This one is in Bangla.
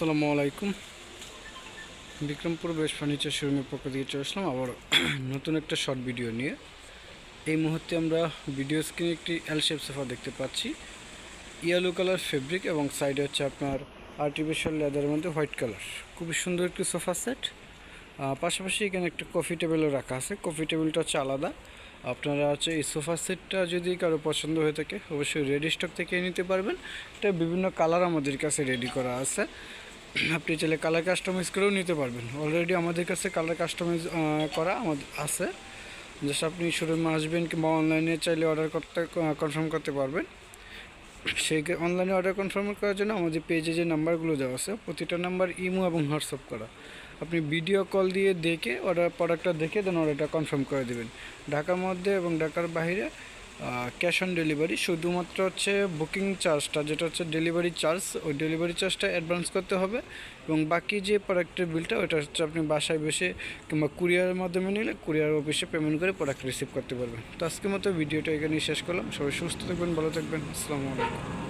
আসসালামু আলাইকুম। বিক্রমপুর বেশ ফার্নিচার শোরুমের পক্ষ থেকে চলে আসলাম আবার নতুন একটা শর্ট ভিডিও নিয়ে। এই মুহূর্তে আমরা ভিডিও স্ক্রিনে একটি এল শেপ সোফা দেখতে পাচ্ছি। ইয়েলো কালার ফেব্রিক এবং সাইডে হচ্ছে আপনার আর্টিফিশিয়াল লেদারের মধ্যে হোয়াইট কালার খুবই সুন্দর একটি সোফা সেট পাশাপাশি এখানে একটা কফি টেবিলও রাখা আছে। কফি টেবিলটা হচ্ছে আলাদা। আপনারা হচ্ছে এই সোফা সেটটা যদি কারও পছন্দ হয়ে থাকে, অবশ্যই রেডি স্টক থেকে নিতে পারবেন। এটা বিভিন্ন কালার আমাদের কাছে রেডি করা আছে। আপনি চাইলে কালার কাস্টমাইজ করেও নিতে পারবেন। অলরেডি আমাদের কাছে কালার কাস্টমাইজ করা আমাদের আছে। জাস্ট আপনি শোরুমে আসবেন কিংবা অনলাইনে চাইলে অর্ডার করতে কনফার্ম করতে পারবেন। সেই অনলাইনে অর্ডার কনফার্ম করার জন্য আমাদের পেজে যে নাম্বারগুলো দেওয়া আছে, প্রতিটা নাম্বার ইমো এবং হোয়াটসঅ্যাপ করা। আপনি ভিডিও কল দিয়ে দেখে অর্ডার প্রোডাক্টটা দেখে দেন অর্ডারটা কনফার্ম করে দেবেন। ঢাকার মধ্যে এবং ঢাকার বাইরে ক্যাশ অন ডেলিভারি শুধুমাত্র হচ্ছে বুকিং চার্জটা যেটা হচ্ছে ডেলিভারি চার্জ ওই ডেলিভারি চার্জটা অ্যাডভান্স করতে হবে এবং বাকি যে প্রোডাক্টের বিলটা ওটা হচ্ছে আপনি বাসায় বসে কিংবা কুরিয়ারের মাধ্যমে নিলে কুরিয়ার অফিসে পেমেন্ট করে প্রোডাক্ট রিসিভ করতে পারবেন। তো আজকের মতো ভিডিওটা এখানেই শেষ করলাম। সবাই সুস্থ থাকবেন, ভালো থাকবেন। আসসালামু আলাইকুম।